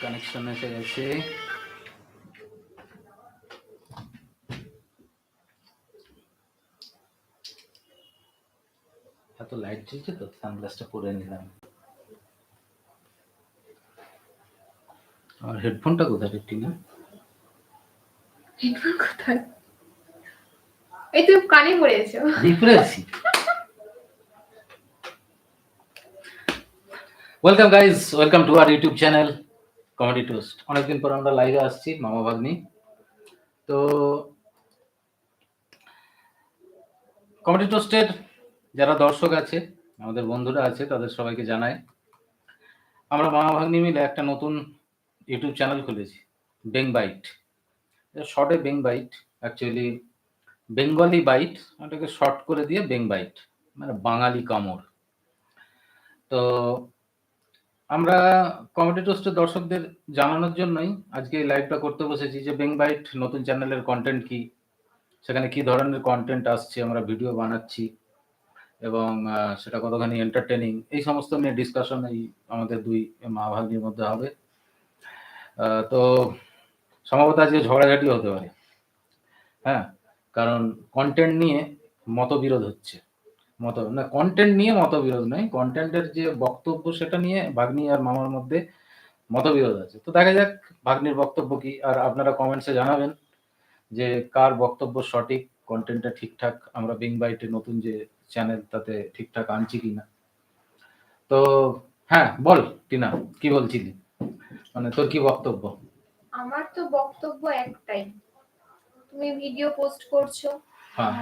Connection এসে গেছে এত লাইট জ্বলছে তো সানগ্লাসটা পরে নিলাম। আর হেডফোনটা কোথায় রে টিনা? হেডফোন কোথায়? এই তুমি কানে পড়েছো ডিপ্রেসি welcome guys welcome to our YouTube channel Comedy Toast অনেকদিন পর আমরা লাইভে আসছি, মামা ভাগ্নি। তো কমেডি টোস্টের যারা দর্শক আছে, আমাদের বন্ধুরা আছে, তাদের সবাইকে জানাই, আমরা মামা ভাগ্নি মিলে একটা নতুন ইউটিউব চ্যানেল খুলেছি বেং বাইট শর্টে Beng byte actually Bengali byte ওটাকে শর্ট করে দিয়ে বেং বাইট মানে বাঙালি কামড়। তো আমরা কমেডি টোস্টের দর্শকদের জানানোর জন্যই আজকে এই লাইভটা করতে বসেছি যে বেং বাইট নতুন চ্যানেলের কন্টেন্ট কি, সেখানে কি ধরনের কন্টেন্ট আসছে, আমরা ভিডিও বানাচ্ছি, এবং সেটা কতখানি এন্টারটেনিং এই সমস্ত নিয়ে ডিসকাশন এই আমাদের দুই মা ভাগ্নির মধ্যে হবে। তো সম্ভবত আজকে ঝগড়াঝাটি হতে পারে। হ্যাঁ কারণ কন্টেন্ট নিয়ে মতবিরোধ হচ্ছে। মত না কন্টেন্ট নিয়ে মতবিরোধ নয়। কন্টেন্টের যে বক্তব্য সেটা নিয়ে ভাগ্নি আর মামার মধ্যে মতবিরোধ আছে। তো দেখা যাক ভাগ্নির বক্তব্য কি। আর আপনারা কমেন্টসে জানাবেন যে কার বক্তব্য সঠিক কন্টেন্টটা ঠিকঠাক আমরা বিং বাইটে নতুন যে চ্যানেল তাতে ঠিকঠাক আনছি কিনা। তো হ্যাঁ বল টিনা কি বলছিলি? মানে তোর কি বক্তব্য? আমার তো বক্তব্য একটাই। তুমি ভিডিও পোস্ট করছ। হ্যাঁ।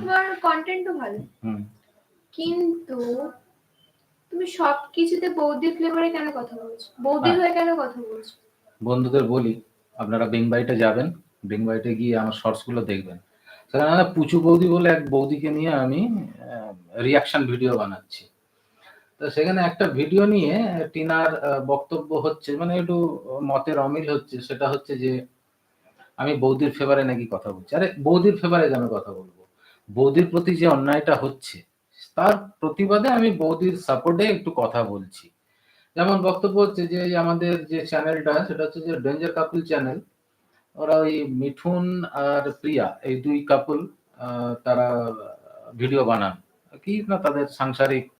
তোমার কন্টেন্টও ভালো। কিন্তু তুমি সব কিছুতে বৌদি ফ্লেভারে কেন কথা বলছো? বৌদি হ্যাঁ। কেন কথা বলছো? বন্ধুদের বলি আপনারা বেংবাইটে যাবেন বেংবাইটে গিয়ে আমার শর্টসগুলো দেখবেন। সেখানে পুচু বৌদি বলে এক বৌদিকে নিয়ে আমি রিয়াকশন ভিডিও বানাচ্ছি। তো সেখানে একটা ভিডিও নিয়ে টিনার বক্তব্য হচ্ছে মানে একটু মতের অমিল হচ্ছে সেটা হচ্ছে যে আমি বৌদির ফেভারে নাকি কথা বলছি। আরে বৌদির ফেভারে কেন কথা বলব? বৌদির প্রতি যে অন্যায়টা হচ্ছে, তার প্রতিবাদে আমি বৌদির সাপোর্টে একটু কথা বলছি। যেমন বক্তব্য হচ্ছে যে আমাদের যে চ্যানেলটা সেটা হচ্ছে যে ডেঞ্জার কাপুল চ্যানেল ওরা ওই মিঠুন আর প্রিয়া, এই দুই কাপুল তারা ভিডিও বানান। কি না তাদের সাংসারিক